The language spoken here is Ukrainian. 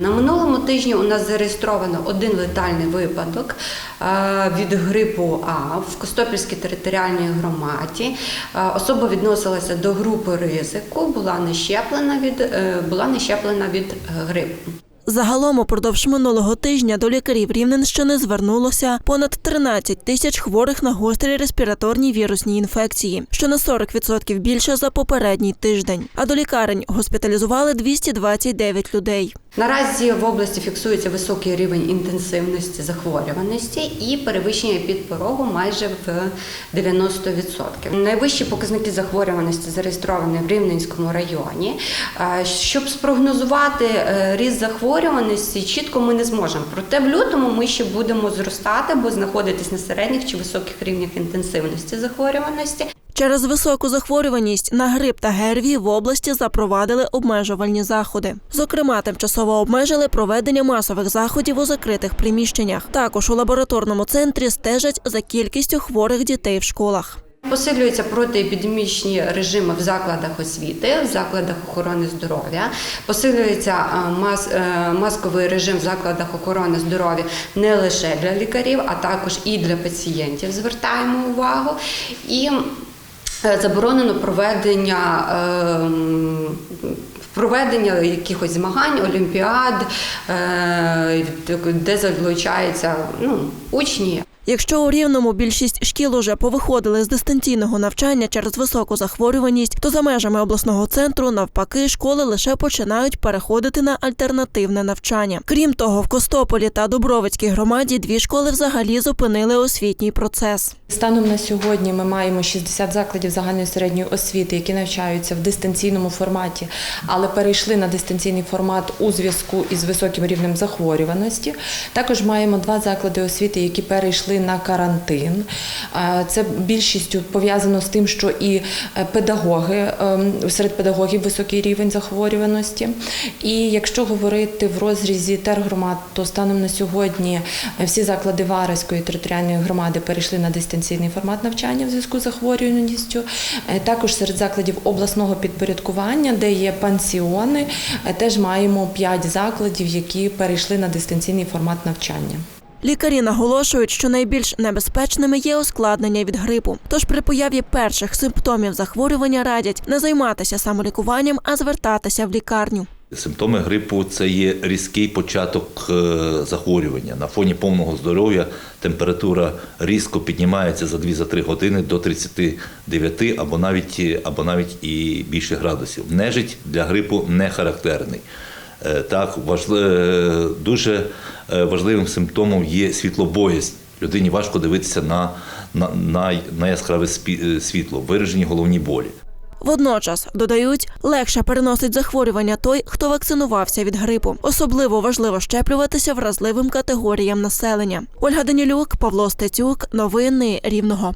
На минулому тижні у нас зареєстровано один летальний випадок е, від грипу А в Костопільській територіальній громаді. Е, Особа відносилася до групи ризику, була не щеплена від, е, була не щеплена від грипу. Загалом упродовж минулого тижня до лікарів Рівненщини звернулося понад 13 тисяч хворих на гострі респіраторні вірусні інфекції, що на 40% більше за попередній тиждень. А до лікарень госпіталізували 229 людей. Наразі в області фіксується високий рівень інтенсивності захворюваності і перевищення підпорогу майже в 90%. Найвищі показники захворюваності зареєстровані в Рівненському районі. Щоб спрогнозувати е, ріст захворюваності, чітко ми не зможемо. Проте в лютому ми ще будемо зростати, бо знаходитись на середніх чи високих рівнях інтенсивності захворюваності. Через високу захворюваність на грип та ГРВІ в області запровадили обмежувальні заходи. Зокрема, тимчасово обмежили проведення масових заходів у закритих приміщеннях. Також у лабораторному центрі стежать за кількістю хворих дітей в школах. Посилюються протиепідемічні режими в закладах освіти, в закладах охорони здоров'я. Посилюється е, мас, е, масковий режим в закладах охорони здоров'я не лише для лікарів, а також і для пацієнтів. Звертаємо увагу. І заборонено проведення. ем, Проведення якихось змагань, олімпіад, е, де залучаються ну, учні. Якщо у рівному більшість шкіл уже повиходили з дистанційного навчання через високу захворюваність, то за межами обласного центру навпаки школи лише починають переходити на альтернативне навчання. Крім того, в Костополі та Дубровицькій громаді дві школи взагалі зупинили освітній процес. Станом на сьогодні ми маємо 60 закладів загальної середньої освіти, які навчаються в дистанційному форматі, але перейшли на дистанційний формат у зв'язку із високим рівнем захворюваності. Також маємо два заклади освіти, які перейшли на карантин. Е, Це більшістю пов'язано з тим, що і е, педагоги ем, серед педагогів високий рівень захворюваності. І якщо говорити в розрізі тергромад, то станом на сьогодні е, всі заклади Вараської територіальної громади перейшли на дистанційний формат навчання в зв'язку з захворюваністю. Також серед закладів обласного підпорядкування, де є пансіони, теж маємо 5 закладів, які перейшли на дистанційний формат навчання. Лікарі наголошують, що найбільш небезпечними є ускладнення від грипу. Тож при появі перших симптомів захворювання радять не займатися самолікуванням, а звертатися в лікарню. Симптоми грипу це є різкий початок е, захворювання. На фоні повного здоров'я температура різко піднімається за 2-3 години до 39 або навіть, або навіть і більше градусів. Нежить для грипу не характерний. Е, Так, важли- е, дуже е, важливим симптомом є світлобоязнь. Людині важко дивитися на, на, на, на яскраве світло, виражені головні болі. Водночас додають, легше переносить захворювання той, хто вакцинувався від грипу. Особливо важливо щеплюватися вразливим категоріям населення. Ольга Данілюк, Павло Стецюк, новини Рівного.